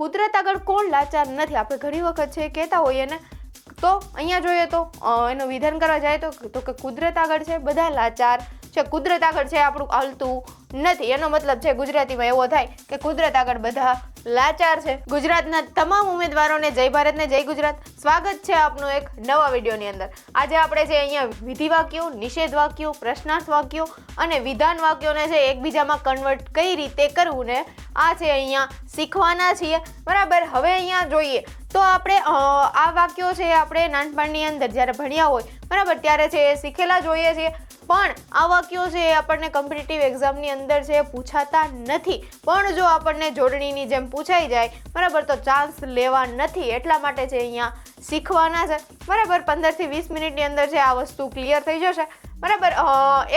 કુદરત આગળ કોણ લાચાર નથી? આપણે ઘણી વખત છે કહેતા હોઈએ ને, તો અહીંયા જોઈએ તો એનું વિધાન કરવા જાય તો તો કે કુદરત આગળ છે, બધા લાચાર છે. કુદરત આગળ છે આપણું હાલતું નથી. એનો મતલબ છે ગુજરાતીમાં એવો થાય કે કુદરત આગળ બધા લાચાર છે. ગુજરાતના તમામ ઉમેદવારોને જય ભારત ને જય ગુજરાત. સ્વાગત છે આપનું એક નવા વિડીયોની અંદર. આજે આપણે છે અહીંયા વિધિ વાક્યો, નિષેધ વાક્યો, પ્રશ્નાર્થ વાક્યો અને વિધાન વાક્યોને છે એકબીજામાં કન્વર્ટ કઈ રીતે કરવું ને આ છે અહીંયા શીખવાના છીએ. બરાબર? હવે અહીંયા જોઈએ. તો આપણે આ વાક્યો છે આપણે નાનપણની અંદર જ્યારે ભણ્યા હોય, બરાબર? ત્યારે છે એ શીખેલા જોઈએ છીએ. પણ આ વાક્યો છે એ આપણને કોમ્પિટિટિવ એક્ઝામની અંદર છે પૂછાતા નથી. પણ જો આપણને જોડણીની જેમ પૂછાઈ જાય, બરાબર તો ચાન્સ લેવા નથી. એટલા માટે છે અહીંયા શીખવાના છે. બરાબર, પંદરથી વીસ મિનિટની અંદર છે આ વસ્તુ ક્લિયર થઈ જશે. બરાબર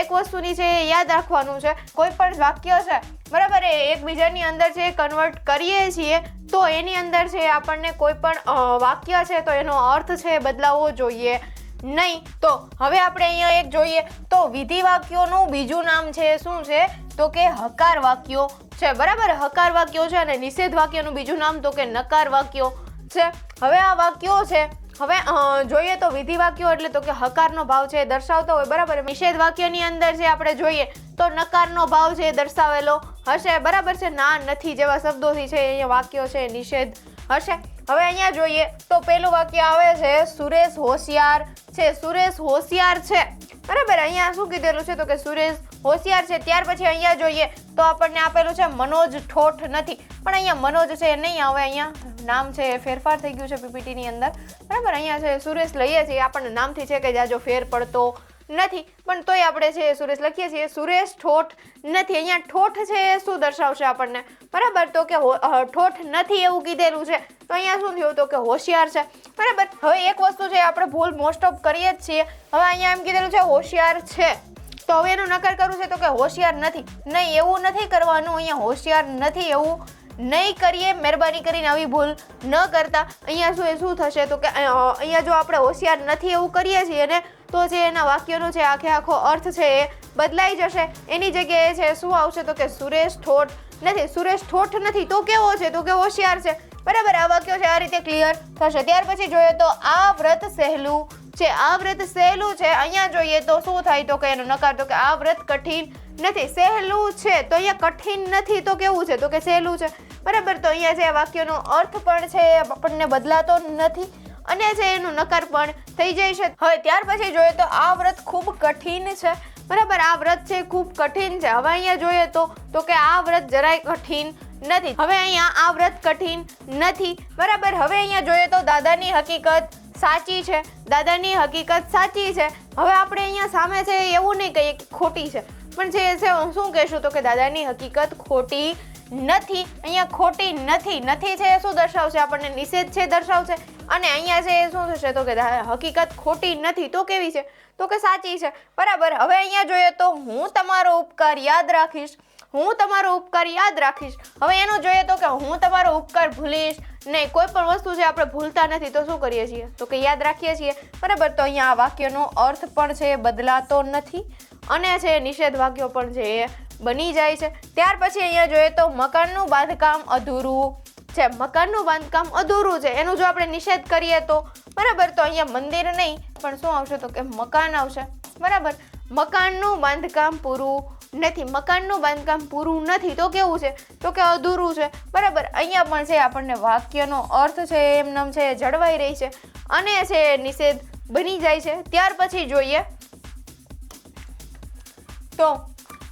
એક વસ્તુની છે યાદ રાખવાનું છે. કોઈ પણ વાક્ય છે, બરાબર, એ એકબીજાની અંદર છે કન્વર્ટ કરીએ છીએ, તો એની અંદર છે આપણને કોઈ પણ વાક્ય છે તો એનો અર્થ છે એ બદલાવવો જોઈએ. નહીં. તો હવે આપણે અહીંયા એક જોઈએ. તો વિધિ વાક્યોનું બીજું નામ છે, શું છે? તો કે હકાર વાક્યો છે. બરાબર? હકાર વાક્યો છે અને નિષેધ વાક્યનું બીજું નામ તો કે નકાર વાક્યો છે. હવે આ વાક્યો છે. હવે જોઈએ તો વિધિ વાક્યો એટલે તો કે હકારનો ભાવ છે દર્શાવતો હોય. બરાબર? નિષેધ વાક્યની અંદર જે આપણે જોઈએ તો નકારનો ભાવ છે દર્શાવેલો હશે. બરાબર છે? ના નથી જેવા શબ્દોથી છે અહીંયા વાક્યો છે, નિષેધ હશે. હવે અહીંયા જોઈએ તો પેલું વાક્ય આવે છે, સુરેશ હોશિયાર છે. સુરેશ હોશિયાર છે. બરાબર, અહીંયા શું કીધેલું છે? તો કે સુરેશ હોશિયાર છે. ત્યાર પછી અહીંયા જોઈએ તો આપણને આપેલું છે, મનોજ ઠોઠ નથી. પણ અહીંયા મનોજ છે નહીં આવે, અહીંયા નામ છે ફેરફાર થઈ ગયું છે પીપીટીની અંદર. બરાબર, અહીંયા છે, સુરેશ લઈએ છીએ. આપણને નામથી છે કે જાજો ફેર પડતો નથી. પણ તોય આપણે છે સુરેશ લખીએ છીએ, સુરેશ ઠોઠ નથી. અહીંયા ઠોઠ છે એ શું દર્શાવશે આપણને? બરાબર? તો કે ઠોઠ નથી એવું કીધેલું છે. તો અહીંયા શું થયું? તો કે હોશિયાર છે. બરાબર? હવે એક વસ્તુ છે આપણે ભૂલ મોસ્ટ ઓફ કરીએ જ છીએ. હવે અહીંયા એમ કીધેલું છે, હોશિયાર છે. તો હવે એનું નકર કરવું છે તો કે હોશિયાર નથી. નહીં, એવું નથી કરવાનું. અહીંયા હોશિયાર નથી એવું. નહીં કરીએ, મહેરબાની કરીને આવી ભૂલ ન કરતા. અહીંયા શું એ શું થશે? તો કે અહીંયા જો આપણે હોશિયાર નથી એવું કરીએ છીએ ને, તો જે એના વાક્યનો જે આખે આખો અર્થ છે એ બદલાઈ જશે. એની જગ્યાએ છે શું આવશે તો કે સુરેશ ઠોઠ નથી, સુરેશ ઠોઠ નથી, તો કેવો છે? તો કે હોશિયાર છે. બરાબર, આ વાક્યો છે, આ રીતે ક્લિયર થશે. ત્યાર પછી જોઈએ તો આ વ્રત સહેલું છે. આ વ્રત સહેલું છે. અહીંયા જોઈએ તો શું થાય? તો કે એનો નકાર, તો કે આ વ્રત કઠિન નથી. સહેલું છે, તો અહીંયા કઠિન નથી, તો કેવું છે? તો કે સહેલું છે. બરાબર, તો અહીંયા જે આ વાક્યનો અર્થ પણ છે આપણને બદલાતો નથી. અને જે એનું નકાર પણ થઈ જાય છે. હવે ત્યાર પછી જોઈએ તો આ વ્રત ખૂબ કઠિન છે. બરાબર, આ વ્રત છે ખૂબ કઠિન છે. હવે અહીંયા જોઈએ તો તો કે આ વ્રત જરાય કઠિન નથી. હવે અહીંયા આ વ્રત કઠિન નથી. બરાબર, હવે અહીંયા જોઈએ તો દાદાની હકીકત સાચી છે. દાદાની હકીકત સાચી છે. હવે આપણે અહીંયા સામે છે એવું નહીં કહીએ કે ખોટી છે. પણ જે છે, હું શું કહેશું તો કે દાદાની હકીકત ખોટી નથી, અહીંયા ખોટી નથી નથી છે, એ શું દર્શાવશે? આપણને નિષેધ છે, દર્શાવશે. અને અહીંયા છે, એ શું થશે? તો કે હકીકત ખોટી નથી, તો કેવી છે? તો કે સાચી છે. બરાબર, હવે અહીંયા જોઈએ તો હું તમારો ઉપકાર યાદ રાખીશ. હું તમારો ઉપકાર યાદ રાખીશ. હવે એનું જોઈએ તો કે હું તમારો ઉપકાર ભૂલીશ. નહીં, કોઈ પણ વસ્તુ છે આપણે ભૂલતા નથી, તો શું કરીએ છીએ? તો કે યાદ રાખીએ છીએ. બરાબર, તો અહીંયા આ વાક્યનો અર્થ પણ છે, બદલાતો નથી. અને છે, નિષેધ વાક્યો પણ છે, એ બની જાય છે. ત્યાર પછી અહીંયા જોઈએ તો મકાનનું બાંધકામ અધૂરું છે. મકાનનું બાંધકામ અધૂરું છે. એનું જો આપણે નિષેધ કરીએ તો બરાબર તો અહીંયા મંદિર નહીં, પણ શું આવશે તો કે મકાન આવશે. બરાબર? મકાનનું બાંધકામ પૂરું નથી. મકાનનું બાંધકામ પૂરું નથી તો કેવું છે? તો કે અધૂરું છે. બરાબર? અહીંયા પણ છે આપણને વાક્યનો અર્થ છે એમનેમ છે, જળવાઈ રહી છે અને છે નિષેધ બની જાય છે. ત્યાર પછી જોઈએ તો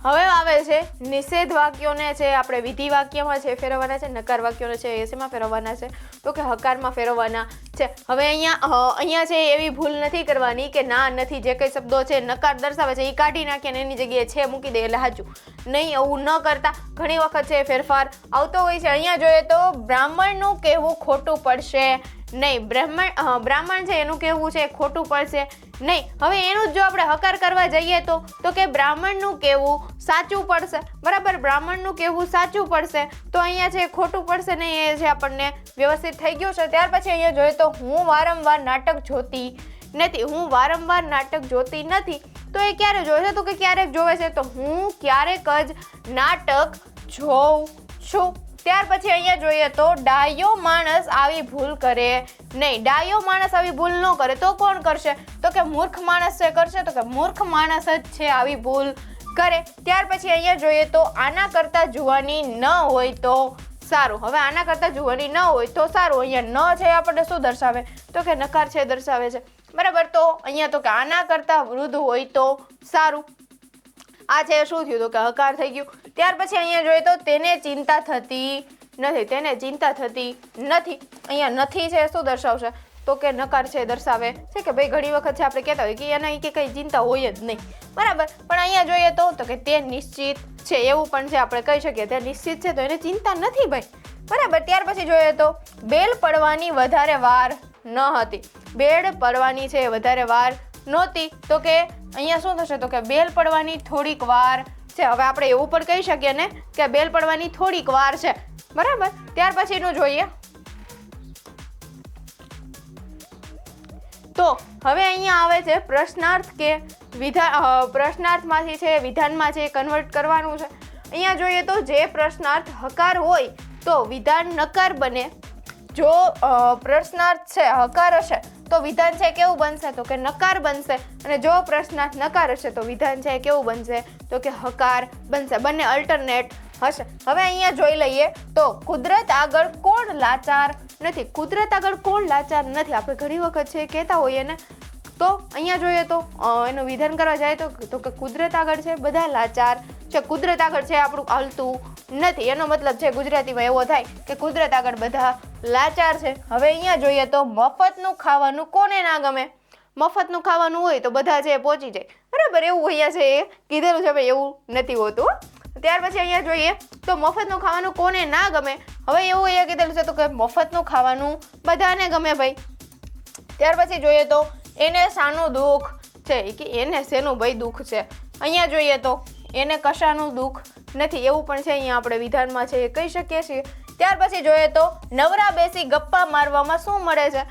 હવે આવે છે. નિષેધ વાક્યોને છે, આપણે વિધિ વાક્યમાં છે, ફેરવવાના છે, નકાર વાક્યોને છે, એ શેમાં ફેરવવાના છે? તો કે હકારમાં ફેરવવાના છે. હવે અહીંયા અહીંયા છે, એવી ભૂલ નથી કરવાની કે ના, નથી. જે કંઈ શબ્દો છે, નકાર દર્શાવે છે, એ કાઢી નાખીએ અને એની જગ્યાએ છે, મૂકી દે એટલે સાચું. નહીં એવું ન કરતા. ઘણી વખત છે, ફેરફાર આવતો હોય છે. અહીંયા જોઈએ તો બ્રાહ્મણનું કહેવું ખોટું પડશે. નહીં, બ્રાહ્મણ બ્રાહ્મણ છે, એનું કહેવું છે, ખોટું પડશે નહીં. હવે એનું જ જો આપણે હકાર કરવા જઈએ તો તો કે બ્રાહ્મણનું કહેવું સાચું પડશે. બરાબર, બ્રાહ્મણનું કહેવું સાચું પડશે. તો અહીંયા છે, ખોટું પડશે નહીં, એ છે આપણને વ્યવસ્થિત થઈ ગયું છે. ત્યાર પછી અહીંયા જોઈએ તો, હું વારંવાર નાટક જોતી નથી. હું વારંવાર નાટક જોતી નથી. તો એ ક્યારે જોવે છે? તો કે ક્યારેક જોવે છે. તો હું ક્યારેક જ નાટક જોઉં છું. ત્યાર પછી અહીંયા જોઈએ તો ડાયો માણસ આવી ભૂલ કરે નહીં. ડાયો માણસ આવી ભૂલ ન કરે તો કોણ કરશે? તો કે મૂર્ખ માણસ છે કરશે તો કે મૂર્ખ માણસ જ છે આવી ભૂલ કરે. ત્યાર પછી અહીંયા જોઈએ તો આના કરતાં જુવાની ન હોય તો સારું. હવે આના કરતાં જુવાની ન હોય તો સારું. અહીંયા ન છે આપણને શું દર્શાવે? તો કે નકાર છે દર્શાવે છે. બરાબર? તો અહીંયા તો કે આના કરતાં વૃદ્ધ હોય તો સારું. આ છે શું થયું તો કે હકાર થઈ ગયું. ત્યાર પછી અહીંયા જોઈએ તો તેને ચિંતા થતી નથી. તેને ચિંતા થતી નથી. અહીંયા નથી છે, શું દર્શાવશે? તો કે નકાર છે, દર્શાવે છે કે ભાઈ ઘણી વખત છે, આપણે કહેતા હોય કે એના કે કંઈ ચિંતા હોય જ નહીં. બરાબર? પણ અહીંયા જોઈએ તો તો કે તે નિશ્ચિત છે, એવું પણ છે, આપણે કહી શકીએ. તે નિશ્ચિત છે, તો એને ચિંતા નથી ભાઈ. બરાબર? ત્યાર પછી જોઈએ તો, બેલ પડવાની વધારે વાર ન હતી. બેડ પડવાની છે, વધારે વાર નહોતી. તો કે અહીંયા શું થશે તો કે બેલ પડવાની થોડીક વાર છે. હવે આપણે એવું પણ કહી શકીએ ને કે બેલ પડવાની થોડીક વાર છે. બરાબર? ત્યાર પછીનું જોઈએ. તો હવે અહીંયા આવે છે પ્રશ્નાર્થ કે વિધા પ્રશ્નાર્થમાંથી છે, વિધાનમાં છે કન્વર્ટ કરવાનું છે. અહીંયા જોઈએ તો જે પ્રશ્નાર્થ હકાર હોય તો વિધાન નકાર બને. જો પ્રશ્નાર્થ છે, હકાર હશે તો વિધાન છે કેવું બનશે? તો કે નકાર બનશે. અને જો પ્રશ્નાર્થ નકાર હશે, તો વિધાન છે કેવું બનશે? તો કે હકાર બનશે. બંને અલ્ટરનેટ હશે. હવે અહીંયા જોઈ લઈએ તો કુદરત આગળ કોણ લાચાર નથી? કુદરત આગળ કોણ લાચાર નથી? આપણે ઘણી વખત છે કહેતા હોઈએ ને. તો અહીંયા જોઈએ તો એનું વિધાન કરવા જાય તો કે કુદરત આગળ છે, બધા લાચાર. છે કુદરત આગળ છે આપણું હાલતું નથી. એનો મતલબ છે ગુજરાતીમાં એવો થાય કે કુદરત આગળ બધા લાચાર છે. હવે અહીંયા જોઈએ તો મફતનું ખાવાનું કોને ના ગમે? મફતનું ખાવાનું હોય તો બધા છે પહોંચી જાય. બરાબર, એવું અહીંયા છે એ કીધેલું છે ભાઈ એવું નથી હોતું. ત્યાર પછી અહીંયા જોઈએ તો મફતનું ખાવાનું કોને ના ગમે? હવે એવું અહીંયા કીધેલું છે તો કે મફતનું ખાવાનું બધાને ગમે ભાઈ. ત્યાર પછી જોઈએ તો એને શાનું દુઃખ છે. કે એને શેનું ભાઈ દુઃખ છે? અહીંયા જોઈએ તો એને કશાનું દુઃખ નથી. એવું પણ છે, અહીંયા આપણે વિધાનમાં છે, એ કહી શકીએ છીએ. ત્યાર પછી જોઈએ તો નવરા બેસી ગપ્પા મારવામાં શું મળે છે?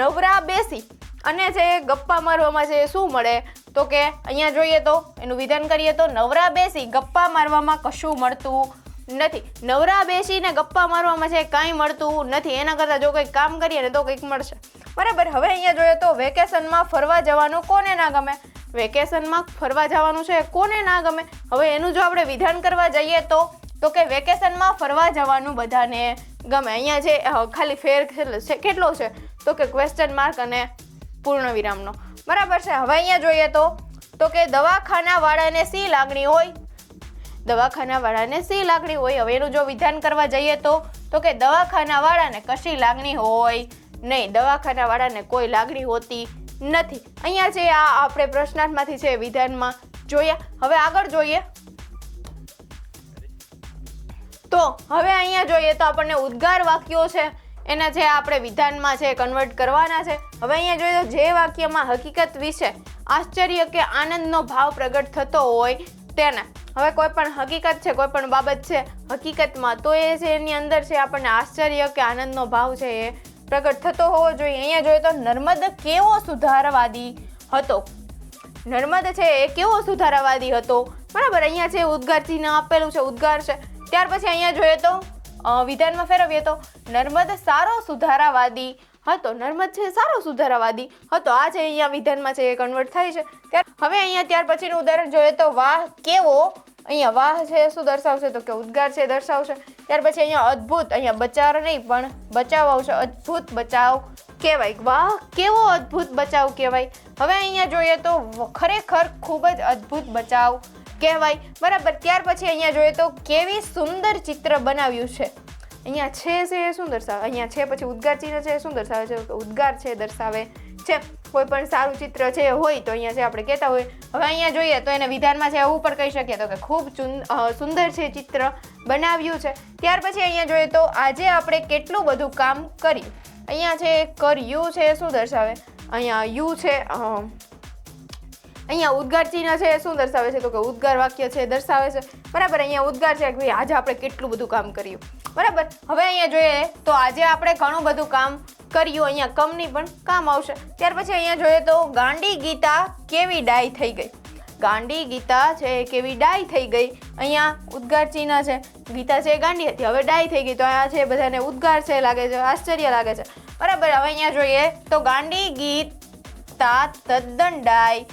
નવરા બેસી અને જે ગપ્પા મારવામાં છે એ શું મળે? તો કે અહીંયા જોઈએ તો, એનું વિધાન કરીએ તો નવરા બેસી ગપ્પા મારવામાં કશું મળતું નથી. નવરા બેસીને ગપ્પા મારવામાં છે કાંઈ મળતું નથી. એના કરતાં જો કંઈક કામ કરીએ ને તો કંઈક મળશે. બરાબર, હવે અહીંયા જોઈએ તો વેકેશનમાં ફરવા જવાનું કોને ના ગમે? વેકેશનમાં ફરવા જવાનું છે, કોને ના ગમે? હવે એનું જો આપણે વિધાન કરવા જઈએ તો તો કે વેકેશનમાં ફરવા જવાનું બધાને ગમે. અહીંયા જે ખાલી ફેર છે, કેટલો છે? તો કે ક્વેશ્ચન માર્ક અને પૂર્ણ વિરામનો બરાબર છે? હવે અહીંયા જોઈએ તો તો કે દવાખાના વાળાને સી લાગણી હોય? દવાખાના વાળાને સી લાગણી હોય? હવે એનું જો વિધાન કરવા જઈએ તો તો કે દવાખાના વાળાને કશી લાગણી હોય? નહીં દવાખાના વાળાને કોઈ લાગણી હોતી નથી. અહીંયા જે આ આપણે પ્રશ્નાર્થમાંથી છે વિધાનમાં જોયા હવે આગળ જોઈએ. તો હવે અહીંયા જોઈએ તો આપણને ઉદ્ગાર વાક્યો છે. એના જે આપણે વિધાનમાં છે કન્વર્ટ કરવાના છે. હવે અહીંયા જોઈએ તો જે વાક્યમાં હકીકત વિશે આશ્ચર્ય કે આનંદનો ભાવ પ્રગટ થતો હોય તેને. હવે કોઈ પણ હકીકત છે, કોઈ પણ બાબત છે હકીકતમાં, તો એ છે એની અંદર છે આપણને આશ્ચર્ય કે આનંદનો ભાવ છે એ પ્રગટ થતો હોવો જોઈએ. અહીંયા જોઈએ તો નર્મદ કેવો સુધારવાદી હતો? નર્મદ છે એ કેવો સુધારાવાદી હતો? બરાબર, અહીંયા છે ઉદ્ગાર ચિહ્ન આપેલું છે, ઉદ્ગાર છે, ત્યાર પછી અહીંયા જોઈએ તો વિધાનમાં ફેરવીએ તો, નર્મદ સારો સુધારાવાદી હતો. નર્મદ છે સારો સુધારાવાદી હતો. આ છે અહીંયા વિધાનમાં છે એ કન્વર્ટ થાય છે. ત્યાર, હવે અહીંયા ત્યાર પછીનું ઉદાહરણ જોઈએ તો વાહ કેવો અહીંયા વાહ છે શું દર્શાવશે? તો કે ઉદ્ગાર છે દર્શાવશે. ત્યાર પછી અહીંયા અદ્ભુત, અહીંયા બચાવ નહીં, પણ બચાવ આવશે. અદ્ભુત બચાવ કહેવાય. વાહ, કેવો અદ્ભુત બચાવ કહેવાય. હવે અહીંયા જોઈએ તો ખરેખર ખૂબ જ અદ્ભુત બચાવ કહેવાય. બરાબર, ત્યાર પછી અહીંયા જોઈએ તો કેવી સુંદર ચિત્ર બનાવ્યું છે. અહીંયા છે છે એ શું દર્શાવે અહીંયા છે, પછી ઉદ્ગાર ચિહ્ન છે, એ શું દર્શાવે છે ઉદ્ગાર છે દર્શાવે. છે, કોઈ પણ સારું ચિત્ર છે, હોય તો અહીંયા જે આપણે કહેતા હોય, હવે અહીંયા જોઈએ તો એને વિધાનમાં છે એવું પણ કહી શકીએ તો કે ખૂબ સુંદર છે ચિત્ર બનાવ્યું છે. ત્યાર પછી અહીંયા જોઈએ તો આજે આપણે કેટલું બધું કામ કર્યું. અહીંયા છે કર્યું છે, શું દર્શાવે? અહીંયા યુ છે અહીંયા ઉદ્ગાર ચિહ્ન છે, શું દર્શાવે છે? તો કે ઉદ્ગાર વાક્ય છે, દર્શાવે છે. બરાબર, અહીંયા ઉદ્ગાર છે કે ભાઈ આજે આપણે કેટલું બધું કામ કર્યું. બરાબર, હવે અહીંયા જોઈએ તો આજે આપણે ઘણું બધું કામ કર્યું અહીંયા કમની પણ કામ આવશે. ત્યાર પછી અહીંયા જોઈએ તો ગાંડી ગીતા કેવી ડાય થઈ ગઈ. ગાંડી ગીતા છે કેવી ડાય થઈ ગઈ. અહીંયા ઉદ્ગાર ચિહ્ન છે. ગીતા છે ગાંડી હતી. હવે ડાય થઈ ગઈ. તો આ છે બધાને ઉદ્ગાર છે, લાગે છે, આશ્ચર્ય લાગે છે. બરાબર, હવે અહીંયા જોઈએ તો ગાંડી ગીતા તદ્દન ડાય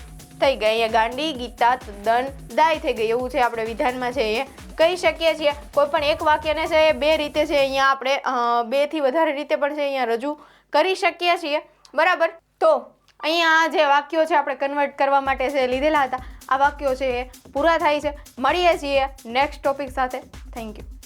થઈ ગઈ. અહીંયા ગાંડી, ગીતા, તદ્દન દાય થઈ ગઈ. એવું છે આપણે વિધાનમાં છે એ. કહી શકીએ છીએ. કોઈ પણ એક વાક્યને છે એ બે રીતે છે અહીંયા આપણે બેથી વધારે રીતે પણ છે અહીંયા રજૂ કરી શકીએ છીએ. બરાબર? તો અહીંયા જે વાક્યો છે આપણે કન્વર્ટ કરવા માટે છે લીધેલા હતા. આ વાક્યો છે એ પૂરા થાય છે. મળીએ છીએ નેક્સ્ટ ટોપિક સાથે. Thank you